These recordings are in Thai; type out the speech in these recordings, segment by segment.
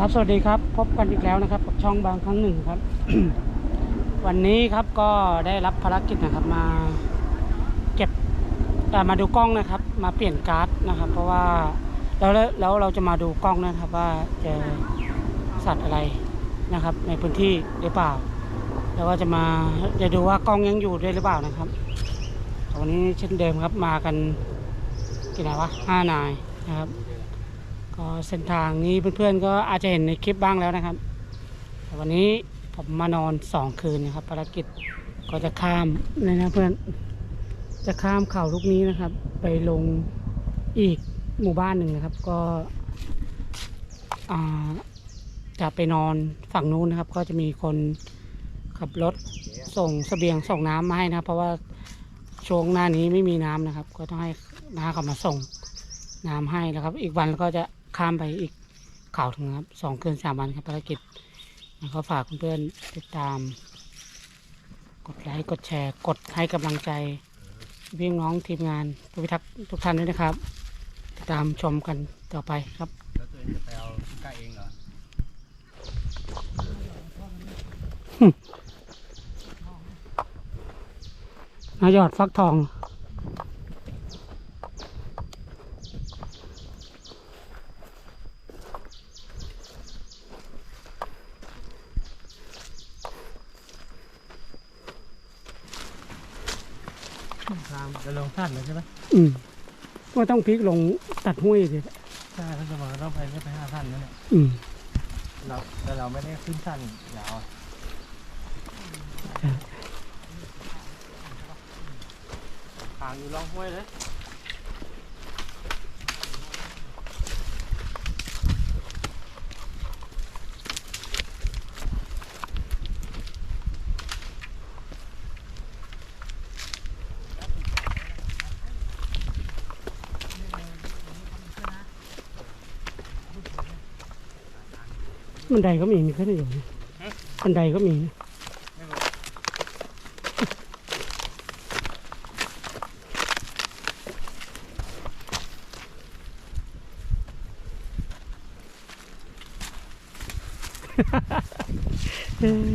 ครับสวัสดีครับพบกันอีกแล้วนะครับกับช่องบางครั้งหนึ่งครับ วันนี้ครับก็ได้รับภารกิจนะครับมาเก็บเอ่มาดูกล้องนะครับ มาเปลี่ยนการ์ดนะครับ เพราะว่าแล้วแล้วเราจะมาดูกล้องนะครับว่าเจอสัตว์อะไรนะครับ ในพื้นที่หรือเปล่า แล้วก็จะมาจะดูว่ากล้องยังอยู่ด้วยหรือเปล่านะครับวันนี้เช่นเดิมครับมากันกี่นายวะห้านายนะครับ ก็เส้นทางนี้เพื่อนๆก็อาจจะเห็นในคลิปบ้างแล้วนะครับ วันนี้ผมมานอนสองคืนนะครับภารกิจก็จะข้ามเลยนะเพื่อนจะข้ามเขาลูกนี้นะครับ ไปลงอีกหมู่บ้านหนึ่งนะครับ ก็จะไปนอนฝั่งนู้นนะครับ ก็จะมีคนขับรถส่งเสบียงส่งน้ำมาให้นะเพราะว่าช่วงหน้านี้ไม่มีน้ำนะครับ ก็ต้องให้น้าเขามาส่งน้ำให้แล้วครับ อีกวันก็จะ ข้ามไปอีกเขาถึงนะครับสองคืนสามวันครับภารกิจแล้วก็ฝากเพื่อนๆติดตาม กดไลค์กดแชร์ กดให้กำลังใจพี่น้องทีมงานผู้พิทักษ์ทุกท่านด้วยนะครับ ติดตามชมกันต่อไปครับแล้วตัวเองจะไปเอาไก่เองเหรอนายอดฟักทอง ทางจะลงท่านเลยใช่ไหมอืมก็ต้องพลิกลงตัดห้วยสิใช่ถ้าสมมติเราไปไม่ไปห้าท่านนั่นแหละอืมเราแต่เราไม่ได้ขึ้นท่านยาวอะใช่ทางอยู่ล่องห้วยเลย บันไดก็มีมีขึ้นอยู่นะบันไดก็มีนะเออ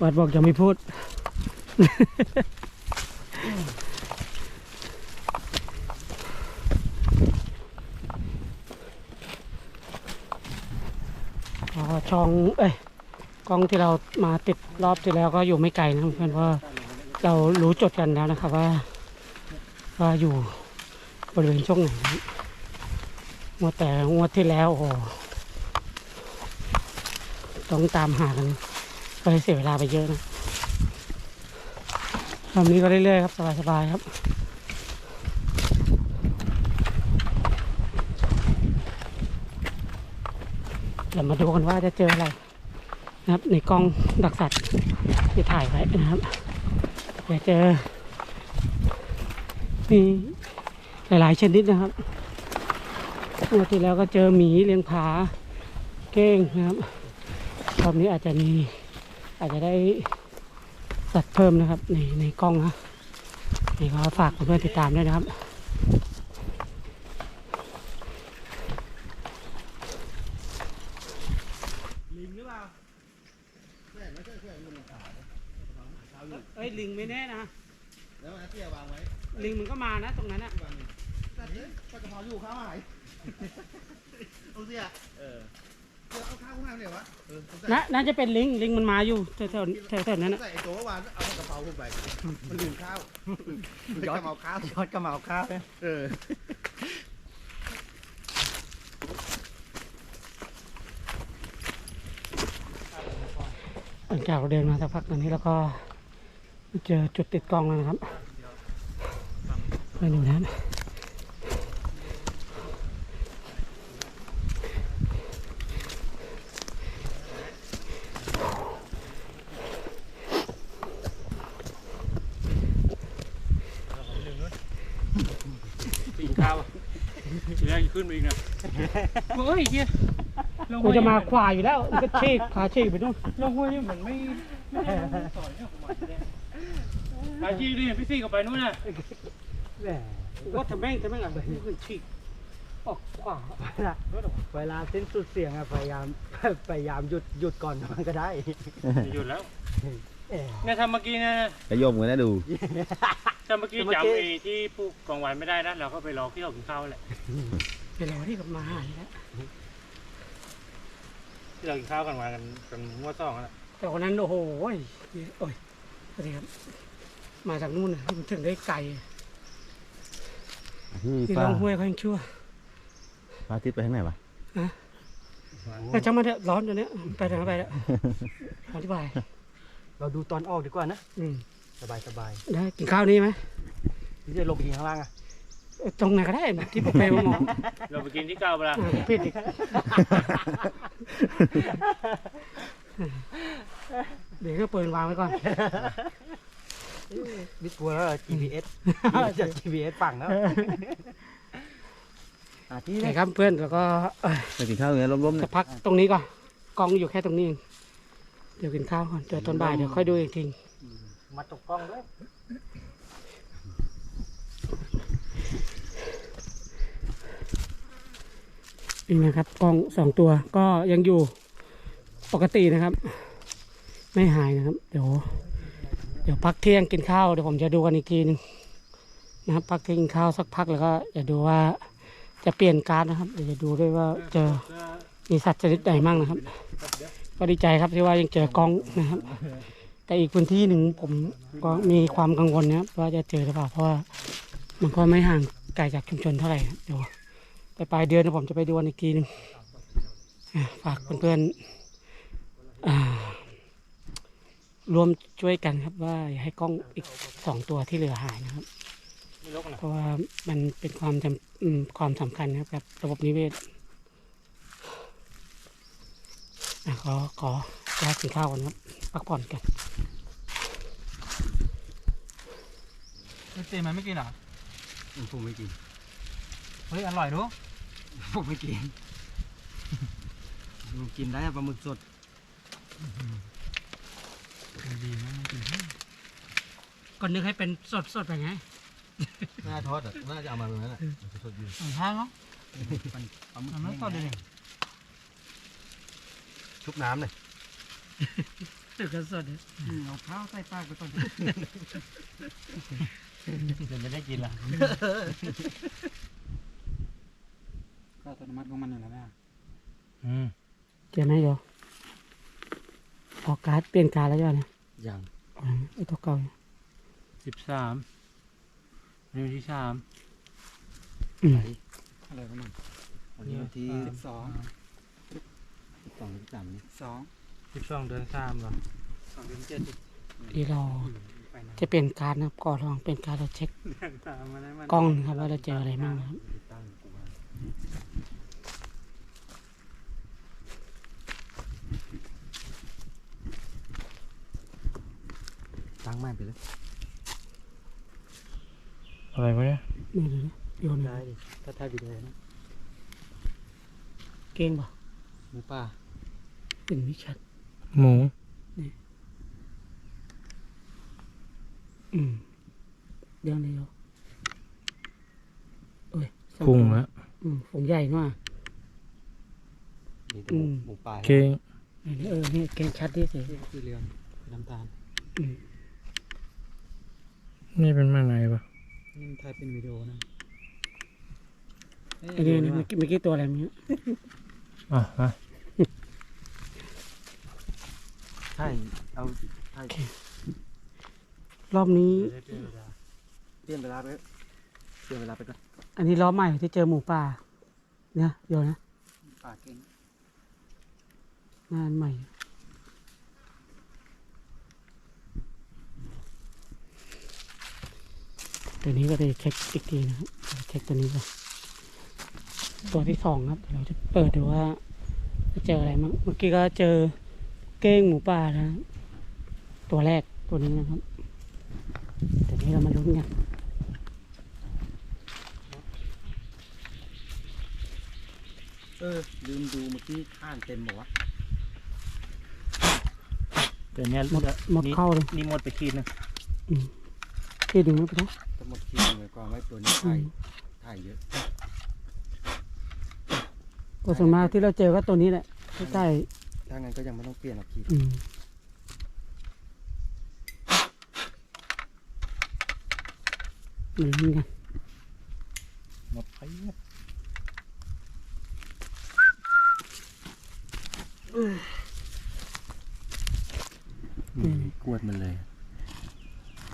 วัดบอกจะไม่พูด อ๋อ ช่องเอ้ยกล้องที่เรามาติดรอบที่แล้วก็อยู่ไม่ไกลนะเพื่อนเพราะว่าเรารู้จุดกันแล้วนะครับว่า ว่าอยู่บริเวณช่วงไหนงวดแต่งวดที่แล้วโอ้ต้องตามหากันก็เลยเสียเวลาไปเยอะนะรอบนี้ก็เรื่อยๆครับสบายๆครับ เดี๋ยวมาดูกันว่าจะเจออะไรนะครับ ในกล้องดักสัตว์ที่ถ่ายไว้นะครับเดี๋ยวเจอมีหลาย ๆ ชนิดนะครับเมื่อที่แล้วก็เจอหมีเลี้ยงผาเก้งนะครับรอบนี้อาจจะมีอาจจะได้สัตว์เพิ่มนะครับในในกล้องนะนี่ก็ฝากเพื่อนๆติดตามด้วยนะครับ ลิงหรือเปล่า เอ้ยลิงไม่แน่นะ แล้วอาเตี้ยวางไว้ลิงมันก็มานะตรงนั้นอะวางแต่เฮ้ยปลากระเพราอยู่ข้าวหายเอาเสียเออเดี๋ยวเอาข้าวข้างหน้าเนี่ยวะเออผมใส่น่าน่าจะเป็นลิง ลิงมันมาอยู่แถวแถวแถวแถวนั้นนะใส่ไอ้ตัวเมื่อวานเอากระเพราผมไปมันลืมข้าวย้อนเอาข้าวยอดกระเมาข้าวเออ หลังจากเราเดินมาสักพักตอนนี้แล้วก็เจอจุดติดกล้องแล้วนะครับไปดูนะปีนข้าวทีแรกขึ้นไปอีกนะเฮ้ยเฮีย กูจะมาขวาอยู่แล้วมันก็เชกพาเชกไปนู่นลงห้วยนี่เหมือนไม่ไม่ได้สอยเนี่ยผมว่าอาชีพนี่พี่ซี่กับไปนู้นน่ะแหมว่าทำแม่งทำแม่งอะไรมันเชกออกขวาเวลาสิ้นสุดเสียงอะพยายาม พยายามหยุดหยุดก่อนมันก็ได้หยุดแล้วเอ๊ะเนี่ยถ้าเมื่อกี้นะกระโยมกันนะดูถ้าเมื่อกี้เมื่อกี้จำไอ้ที่ปลูกกลางวันไม่ได้นะเราก็ไปรอที่เรากินข้าวแหละเป็นเราที่กลับมาหานี่แหละ ที่เรากินข้าวกันมากันกันมั่วซ่องนั่นแหละแต่วันนั้นโอ้โหโอ้ยโอ้ยสวัสดีครับมาจากนู่นน่ะมันถึงได้ไกลที่ที่ป้าลองห้วยเขายังชั่วป้าทิศไปทางไหนวะแต่จังมาเถอะร้อนอยู่เนี้ยไปเถอะไปแล้วอธิบายเราดูตอนออกดีกว่านะ อืมสบายสบายได้กินข้าวนี้ไหมที่จะลงไปกินข้างล่างอะเอ้ย ตรงไหนก็ได้ที่ผมไปหมอเราไปกินที่เก้าเวลาอ่าผิดอีกเดี๋ยวก็ปืนวางไว้ก่อนมิดกลัวแล้ว GPS จะ GPS ฝั่งแล้วหาที่โอเลเคยครับเพื่อนแล้วก็เอ้ยไปกินข้าวอย่างเงี้ยล้มๆจะเนี่ยพักตรงนี้ก่อนกล้องอยู่แค่ตรงนี้เองเดี๋ยวกินข้าวก่อนเดี๋ยวตอนบ่ายเดี๋ยวค่อยดูอีกทีมาตกกล้องด้วย นี่นะครับกล้องสองตัวก็ยังอยู่ปกตินะครับ ไม่หายนะครับ เดี๋ยว เดี๋ยวพักเที่ยงกินข้าวเดี๋ยวผมจะดูกันอีกทีหนึงนะครับพักกินข้าวสักพักแล้วก็จะดูว่าจะเปลี่ยนการดนะครับเดี๋ยวจะดูด้วยว่าเจอมีสัตว์ชนิดใดมั่งนะครับ ก็ดีใจครับที่ว่ายังเจอกล้องนะครับ แต่อีกพื้นที่หนึ่งผมก็มีความกังวลนะครับว่าจะเจอหรือเปล่าเพราะว่ามันก็ไม่ห่างไกลจากชุมชนเท่าไหร่เดี๋ยว ไปปลายเดือนเนยผมจะไปดูกันอีกทีหนึงอะฝากเพื่อนๆอ่ารวมช่วยกันครับว่าอย่าให้กล้องอีกสองตัวที่เหลือหายนะครับไม่ลกนะเพราะว่ามันเป็นความจำอืมความสำคัญนะครับกับ ระบบนิเวศอะขอขอขอกินข้าวก่อนครับพักผ่อนกันไม่เจมันไม่กินหรอผมไม่กิน เฮ้ย อร่อยดู ผมไม่กินผมกินได้อะปลาหมึกสดดีนะไม่กินก่อนนึกให้เป็นสดสดๆไปไงน่าทอดอะน่าจะเอามาตรงนั้นอะสดอยู่มันห้างเนาะปลาหมึกมันไม่สดเลยชุบน้ำเลยตึกก็สดเลยเอาข้าวใส่ปากไปก่อนเดี๋ยวไม่ได้กินละก็ อัตโนมัติของมันอยู่แล้วแม่อืมเจอไหมโยออกการ์ดเปลี่ยนการ์ดแล้วจ้ะเนี่ยยังอ๋อไอ้ตัวเก่าเนี่ยสิบสามนี่วันที่สามอืม อะไรของมันวันนี้วันที่สิบสองสองสิบสามนี่สองสิบสองเดือนสามเหรอสองเดือนเจ็ดสิบที่เราไปนะจะเปลี่ยนการ์ดนะครับก่อนลองเปลี่ยนการ์ดเราเช็คเดือนสามมาได้มันกล้องนะครับว่าเราเจออะไรบ้างนะครับตั้งาตั้งม่านไปเลยอะไรวะเนี่ยนี่ดูดิโยนได้ได้ดิถ้าถ่ายวิดีโอนะเก่งป่ะหมูป่าเป็นวิชัดหมูอืมเดี๋ยวนี้โยโอ้ยสอพุงตัวแล้วอืมฝูงใหญ่มากมีอืมหมูป่าเก่งนี่เออนี่เก่งชัดดิสินี่คือเรืองน้ำตาลอืม นี่เป็นมาไหนปะนี่ถ่ายเป็นวิดีโอนะไอ้นี่นี่เมื่อกี้เมื่อกี้ตัวอะไรมั้ยอะมาใช่เอาใช่รอบนี้เปลี่ยนเวลาไปเปลี่ยนเวลาไปก่อนอันนี้รอบใหม่ที่เจอหมูป่าเนี่ยโยนนะปากเก่งงานใหม่ ตัวนี้ก็จะเช็คอีกทีนะครับเช็คตัวนี้ก่อนตัวที่สองครับเดี๋ยวเราจะเปิดดูว่าจะเจออะไรมั้งเมื่อกี้ก็เจอเก้งหมูป่านะ ตัวแรกตัวนี้นะครับเดี๋ยวนี้เรามาลุ้นกันเออลืมดูเมื่อกี้ข้านเต็มหมดวะเดี๋ยวเนี้ยหมดหมดเข้าเลยนี่หมดไปขีดหนึงที่ดึงไม่ไปได้จะหมดคิวเลยกว่าไว้ตัวนี้ถ่ายถ่ายเยอะก็ส่วนมากที่เราเจอก็ตัวนี้แหละใกล้ถ้างั้นก็ยังไม่ต้องเปลี่ยนหรอกพี่ๆอืมเหมือนกันหมดไปเนี่ย กวดมันเลย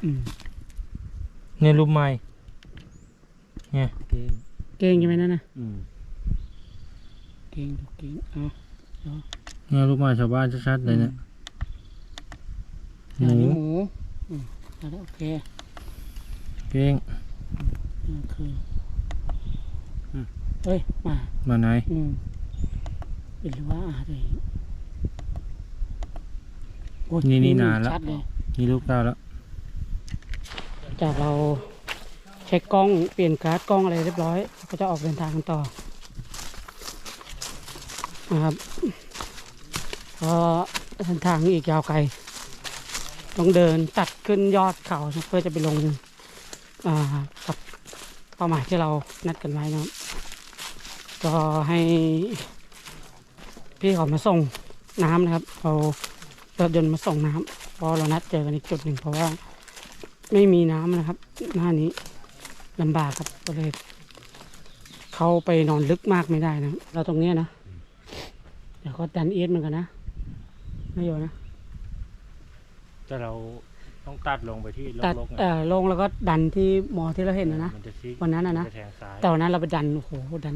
อืม เนี่ยรูปใหม่เก่งเก่งใช่ไหมนั่นนะอืมเก่งดูเก่งเอ๋อเนี่ยรูปใหม่ชาวบ้านชัดๆเลยเนี่ยหอันมูนี้หมูอืมเอาละโอเคเก้งนี่คืออเฮ้ยมามาไหนอืมเป็นหรือว่าอะไรโอ้ยนี่นี่นานแล้วชัดเลยนี่รูปเก้าแล้ว จากเราเช็คกล้องเปลี่ยนการ์ดกล้องอะไรเรียบร้อย ก็จะออกเดินทางกันต่อนะครับเพราะเส้นทางนี้อีกยาวไกล ต้องเดินตัดขึ้นยอดเขาเพื่อจะไปลงอ่ากับเป้าหมายที่เรานัดกันไว้นะครับก็ให้พี่เขามาส่งน้ำนะครับ เอารถยนต์มาส่งน้ำเพราะเรานัดเจอกันอีกจุดหนึ่งเพราะว่า ไม่มีน้ำนะครับ หน้านี้ลำบากครับก็เลยเข้าไปนอนลึกมากไม่ได้นะ เราตรงเนี้ยนะ เดี๋ยวก็ดันเอสเหมือนกันนะไม่อยู่นะแต่เราต้องตัดลงไปที่ตัดลกๆไงเอ่อลงแล้วก็ดันที่หมอที่เราเห็นนะนะ มันจะชี้วันนั้นนะนะจแทงซ้ายแต่วันนั้นเราไปดันโอ้โหดัน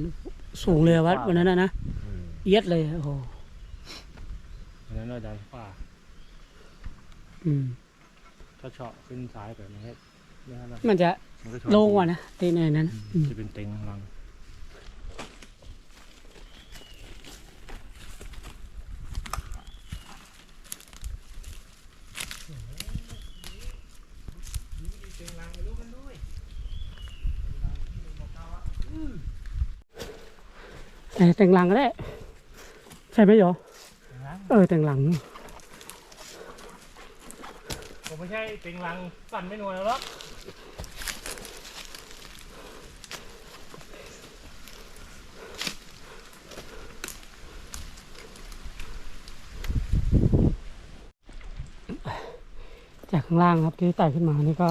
สูงเลยวัดวันนั้นนะนะอืมเอียดเลยโอ้โหวันนั้นเราดันขวาอืม ถ้าเฉาะขึ้นซ้ายไปมันก็ไม่เท่าไหร่มันจะมันก็ชนโล่งกว่านะตีเนยนั้นอืมจะเป็นเต็งลังไหนแต่งหลังก็ได้ ใช่ไหมโยเออแต่งหลังผม ไม่ใช่เต็งลังสั่นไม่นวลแล้วหรอกจากข้างล่างครับที่ไต่ขึ้นมานี่ก็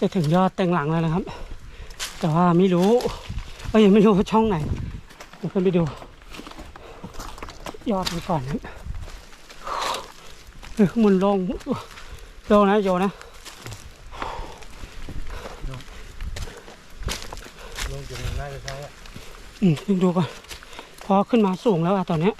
จะถึงยอดแต่งหลังแล้วนะครับ แต่ว่าไม่รู้ก็ยังไม่รู้ว่าช่องไหนเดี๋ยวขึ้นไปดู ยอดมันก่อนนะเฮ้ย ข้างบนโล่งโล่งนะโยนะลงจะน่าจะใช่อะอืมดูก่อนเพอขึ้นมาสูงแล้วอะตอนเนี้ย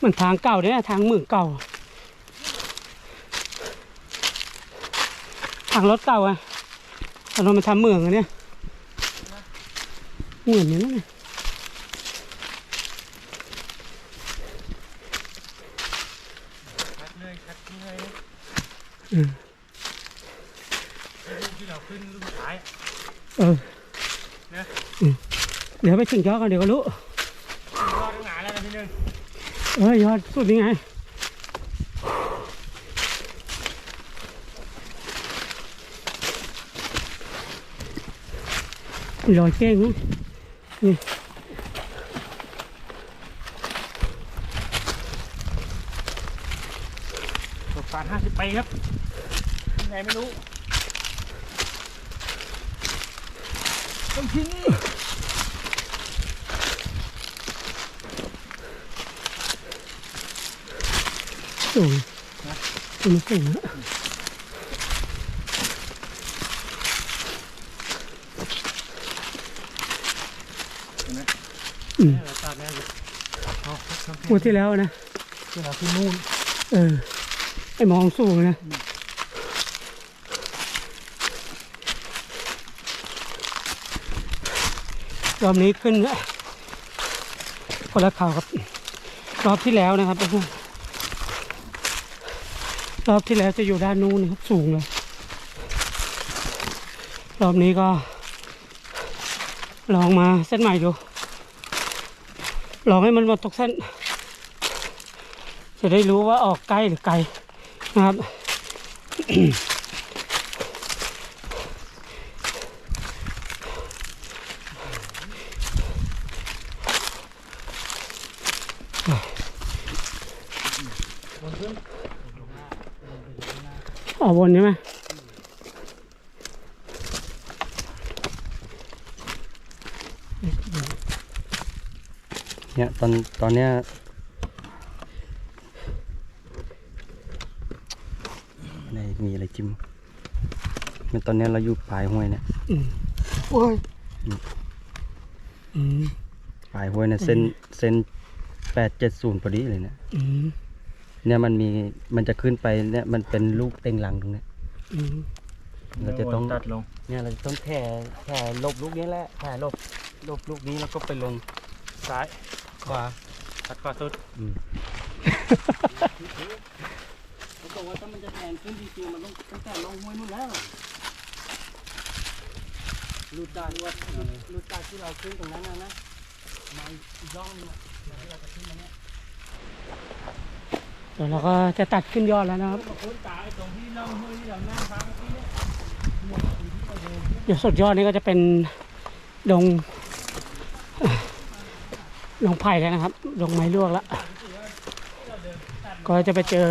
เหมือนทางเก่าเนี่ยทางหมื่นเก่า ทางรถเก่าอะตอนเรามาทำเหมืองอันเนี้ยเหมือนนี้นะเนี่ยชัดเลยชัดเลยอืมรูปที่เราขึ้นรูปสุดท้ายอะเออนะอืมเดี๋ยวไปถึงยอดกันเดี๋ยวก็รู้ ยอดตั้งนานแล้วนะพี่หนึ่ง เอ้ยยอดสุดนี่ไงลอยเก้งนะนี่ประมาณห้าสิบไปครับยังไม่รู้ต้องที่นี่ สูงมันสูงนะอืมเราตัดแล้วเอางวดที่แล้วนะที่เราขึ้นนู่น เออ ไอมองสูงนะรอบนี้ขึ้นคนละข่าวกับรอบที่แล้วนะครับ รอบที่แล้วจะอยู่ด้านนู้นนะครับสูงเลยรอบนี้ก็ ลองมาเส้นใหม่ดูลองให้มันหมดตกเส้น จะได้รู้ว่าออกใกล้หรือไกลนะครับ ออกบนใช่ไหมเนี่ยตอนตอนเนี้ยในมีอะไรจิ้มมันตอนเนี้ยเราอยู่ปลายห้วยเนี่ยอืมโอ้ยอืมอืมปลายห้วยเนี่ยเส้นเส้นแปดเจ็ดศูนย์พอดีเลยเนี่ยอืม เนี่ยมันมีมันจะขึ้นไปเนี่ยมันเป็นลูกเต็งหลังตรงเนี้ยอืมเราจะต้องตัดลง เนี่ยเราจะต้องแผ่แผ่หลบลูกนี้แหละแผ่หลบหลบลูกนี้แล้วก็ไปลงซ้ายขวาตัดขวาสุดอืมเขาบอกว่าถ้ามันจะแทงขึ้นจริงๆมันต้องตั้งแต่ลงห้วยนู่นแล้วรูดจากว่ารูดจากที่เราขึ้นตรงนั้นนะนะมาอีกร่องหนึงอะที่เราจะขึ้นมาเนี่ยเดี๋ยวเราก็จะตัดขึ้นยอดแล้วนะครับเดี๋ยวสุดยอดนี้ก็จะเป็นดงดงไผ่แล้วนะครับดงไม้ลวกแล้วก็จะไปเจอ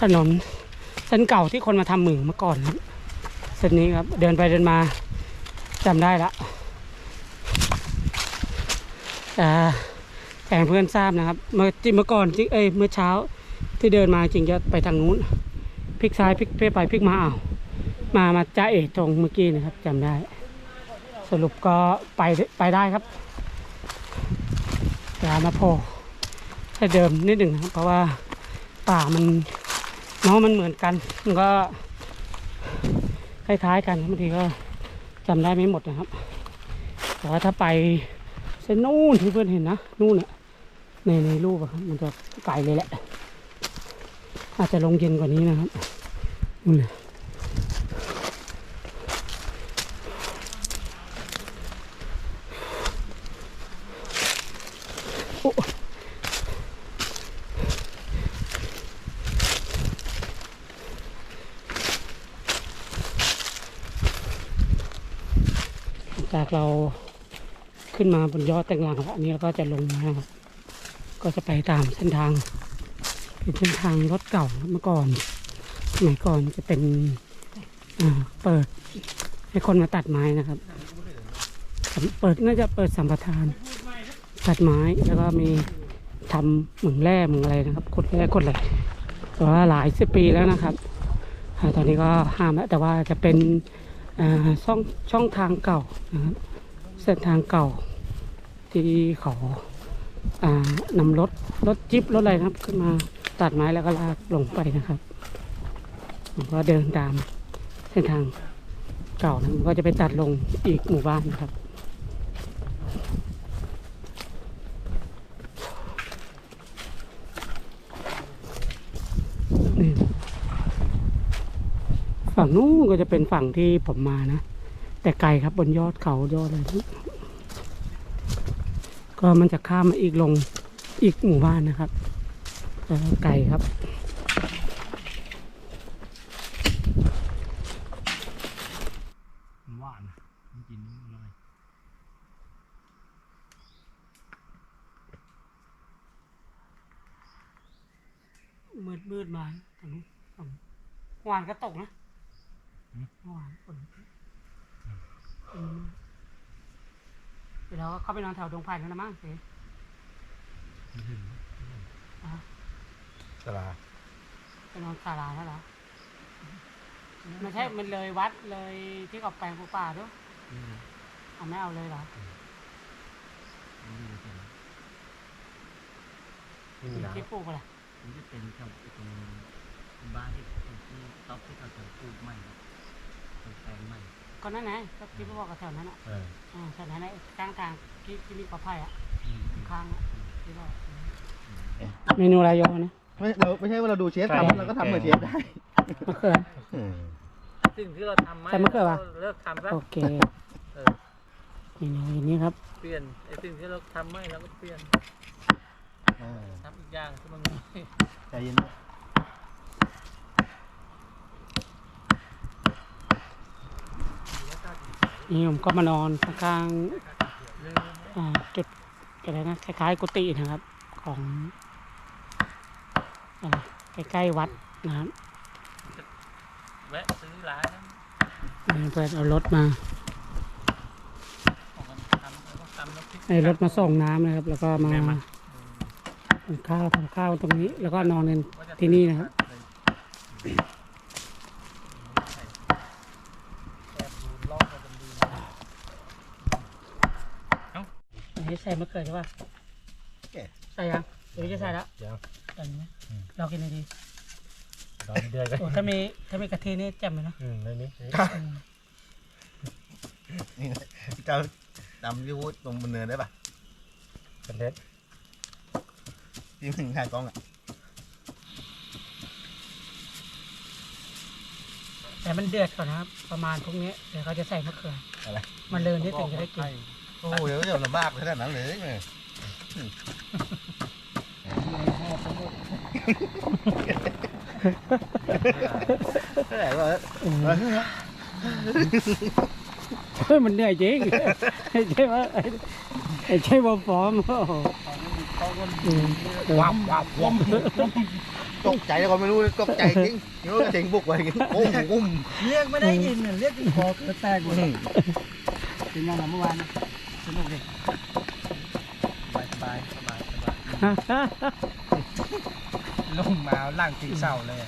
ถนนเส้นเก่าที่คนมาทำหมึงเมื่อก่อนเส้นนี้ครับเดินไปเดินมาจำได้ละแต่ แข่งเพื่อนทราบนะครับ เมื่อที่เมื่อก่อนที่เอ้ยเมื่อเช้าที่เดินมาจริงจะไปทางนู้นพลิกซ้ายพลิกไปพลิกมาอ้าวมามาจ้าเอกตรงเมื่อกี้นะครับจำได้ สรุปก็ไปไปได้ครับอย่ามาโผล่แต่เดิมนิดหนึ่งนะเพราะว่าป่ามันเนาะมันเหมือนกัน มันก็คล้ายๆกันบางทีก็จำได้ไม่หมดนะครับ แต่ว่าถ้าไปเส้นนู่นที่เพื่อนเห็นนะนู่นน่ะ ในในรูปอะครับมันจะไกลเลยแหละ อาจจะลงเย็นกว่านี้นะครับนู่นเลยจากเราขึ้นมาบนยอดแต่งหลังแล้วอันนี้เราก็จะลงมาครับ ก็จะไปตามเส้นทางเป็นเส้นทางรถเก่าเมื่อก่อนสมัยก่อนจะเป็นเปิดให้คนมาตัดไม้นะครับเปิดน่าจะเปิดสัมปทาน ตัดไม้แล้วก็มีทำเหมืองแร่เหมืองอะไรนะครับขุดแร่ขุดอะไรแต่ว่าหลายสิบปีแล้วนะครับตอนนี้ก็ห้ามแล้วแต่ว่าจะเป็นช่องช่องทางเก่านะครับเส้นทางเก่าที่เขา นำรถรถจิ๊บรถอะไรนะครับ ขึ้นมาตัดไม้แล้วก็ลากลงไปนะครับผมก็เดินตามเส้นทางเก่านะผมก็จะไปตัดลงอีกหมู่บ้านนะครับนี่ฝั่งนู้นก็จะเป็นฝั่งที่ผมมานะ แต่ไกลครับบนยอดเขายอดอะไรนี่ ก็มันจะข้ามมาอีกลงอีกหมู่บ้านนะครับแต่ว่าไกลครับ หวานกินอร่อยมืดมืดมาฝั่งนู้นฝั่งหวานก็ตกนะหวานฝนอืม เดี๋ยวเราก็เข้าไปนอนแถวดงไผ่นั่นนะมั้งเสีสลาไปนอนศาลาแล้วเหรอไม่ใช่มันเลยวัดเลยที่เขาแปลงปูป่าด้วยเอาไม่เอาเลยเหรอที่ปลูกอะไรมันจะเป็นแถวตรงบ้านที่ที่ต๊อกที่เขาจะปลูกใหม่ปลูกแปลงใหม่ ก็นั่นไงก็ที่พ่อบอกกับแถวนั้นอะเอออ่าแถวนั้นไอ้กลางทางที่ที่มีกอไผ่อะข้างอะที่บอกเมนูอะไรโยนะไม่เราไม่ใช่ว่าเราดูเชฟทำเราก็ทำเหมือนเชฟได้มะเขือ สิ่งที่เราทำไม่ใส่มะเขือวะเลิกทำซะโอเคเออเมนูอย่างนี้ครับเปลี่ยนไอ้สิ่งที่เราทำไม่เราก็เปลี่ยนทำอีกอย่างที่มันใจเย็นนี่ ผมก็มานอนข้างๆอ่าจุดอะไรนะคล้ายๆกุฏินะครับ ของอะไรใกล้ๆวัดนะครับแวะซื้อร้านนั้นนี่เพื่อนเอารถมาของมันทำแล้วก็ทำน้ำพริกให้รถมาส่งน้ำนะครับ แล้วก็มาทำข้าวทำข้าวตรงนี้ แล้วก็นอนกันที่นี่นะครับ อันนี้ใส่มะเขือใช่ป่ะใส่ยังหรือจะใส่แล้วยังใส่ไหมเรากินอะไรดีรอเดือนกันโอ้ถ้ามีถ้ามีกะทินี่แจ่มเลยนะอืมในนี้อืมนี่เจ้าดำที่พูดตรงบนเนินได้ปะเป็นเล็ดที่มึงทางกล้องอะแต่มันเดือดก่อนนะครับ ประมาณพวกนี้เดี๋ยวเขาจะใส่มะเขืออะไร มันเลินที่ถึงจะได้กิน โอ้เดี๋ยวเดี๋ยวลำบากขนาดนั้นเลยไงแต่ว่าเฮ้ยมันเหนื่อยจริงไม่ใช่ว่าไอ้ใช่ว่าฟอร์มโอ้โหอืมวับวับวับตกใจแล้วก็ไม่รู้ตกใจจริงนี่ว่าเสียงบุกไปอย่างงี้อุ้มอุ้มเรียกไม่ได้ยินน่ะเรียกคอเกิดแตกหมดเลยเป็นยังไงเมื่อวาน สนุกดิสบายสบายสบายลงมาล่างตีเสาเลย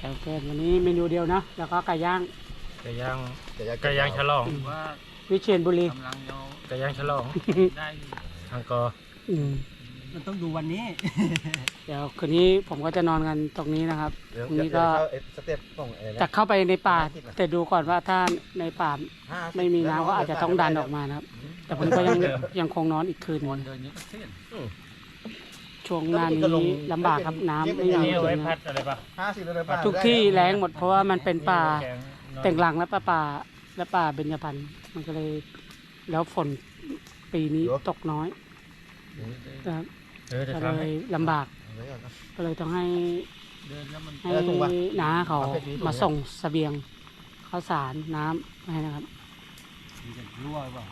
ครับเพื่อนวันนี้เมนูเดียวนะแล้วก็ไก่ย่างไก่ย่างเดี๋ยวจะไก่ย่างฉลองว่าวิเชียรบุรีกำลังเราไก่ย่างฉลองได้อยู่ทางกออืม มันต้องดูวันนี้ เดี๋ยวคืนนี้ผมก็จะนอนกันตรงนี้นะครับเดี๋ยวพรุ่งนี้เดี๋ยวก็เข้าเอ็ดสเต็ปส่งอะไรนะจะเข้าไปในป่า แต่ดูก่อนว่าถ้าในป่าห้าสิบไม่มีน้ำก็อาจจะต้องดันออกมานะครับ แต่ผมก็ยังยังคงนอนอีกคืนหวนนึ่งเดินนี้ก็เส้นช่วงหน้านี้ลำบากครับน้ำไม่มีนี่เอาไว้จริงๆพันะดอะไรปะห้าสิบเลยป่ะทุกที่แรงหมดเพราะว่ามันเป็นป่า แกงนอนเต่งหลังและป่าป่าและป่าเบญจพรรณมันก็เลย แล้วฝนปีนี้ตกน้อยนะครับเออจะ ก็ทำเลให้ยลำบาก ก็เลยต้องให้เดินแล้วมันให้เออถูกปะน้าเขาประเภทนี้ถูกมาส่งเสบียงข้าวสารน้ำให้นะครับมีแต่รั่วหรือเปล่า